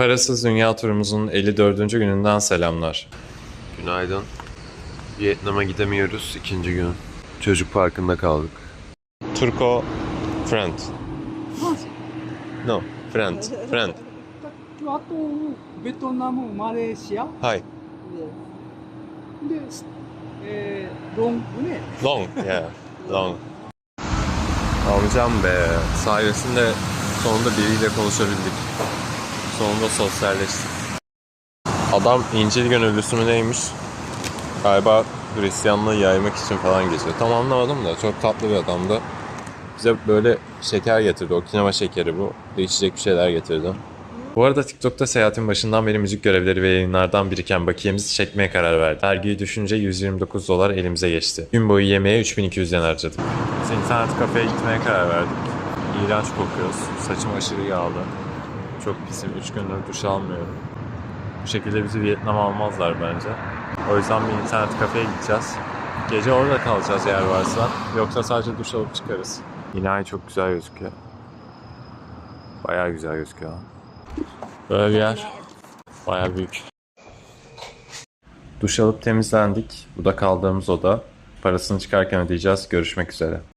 Parasız Dünya turumuzun 54. gününden selamlar. Günaydın. Vietnam'a gidemiyoruz ikinci gün. Çocuk parkında kaldık. Turko friend. No, friend, friend. Plato, Vietnam, Malezya. Hi. Eee, long bu ne? Long, yeah. Long. Amcam be. Sayesinde sonunda biriyle konuşabildik. Sonunda sosyalleştik. Adam İncil gönüllüsü mü neymiş? Galiba Hristiyanlığı yaymak için falan geziyor. Tam anlamadım da çok tatlı bir adamdı. Bize böyle şeker getirdi. Okinawa şekeri bu. Değişecek bir şeyler getirdi. Bu arada TikTok'ta seyahatin başından beri müzik görevleri ve yayınlardan biriken bakiyemizi çekmeye karar verdik. Vergiyi düşünce 129 dolar elimize geçti. Gün boyu yemeğe 3200 yen harcadık. Biz internet kafeye gitmeye karar verdik. İğrenç kokuyoruz. Saçım aşırı yağlı. Çok pisim. 3 gündür duş almıyorum. Bu şekilde bizi Vietnam'a almazlar bence. O yüzden bir internet kafeye gideceğiz. Gece orada kalacağız yer varsa. Yoksa sadece duş alıp çıkarız. Binayı çok güzel gözüküyor. Bayağı güzel gözüküyor. Böyle bir yer. Bayağı büyük. Duş alıp temizlendik. Bu da kaldığımız oda. Parasını çıkarken ödeyeceğiz. Görüşmek üzere.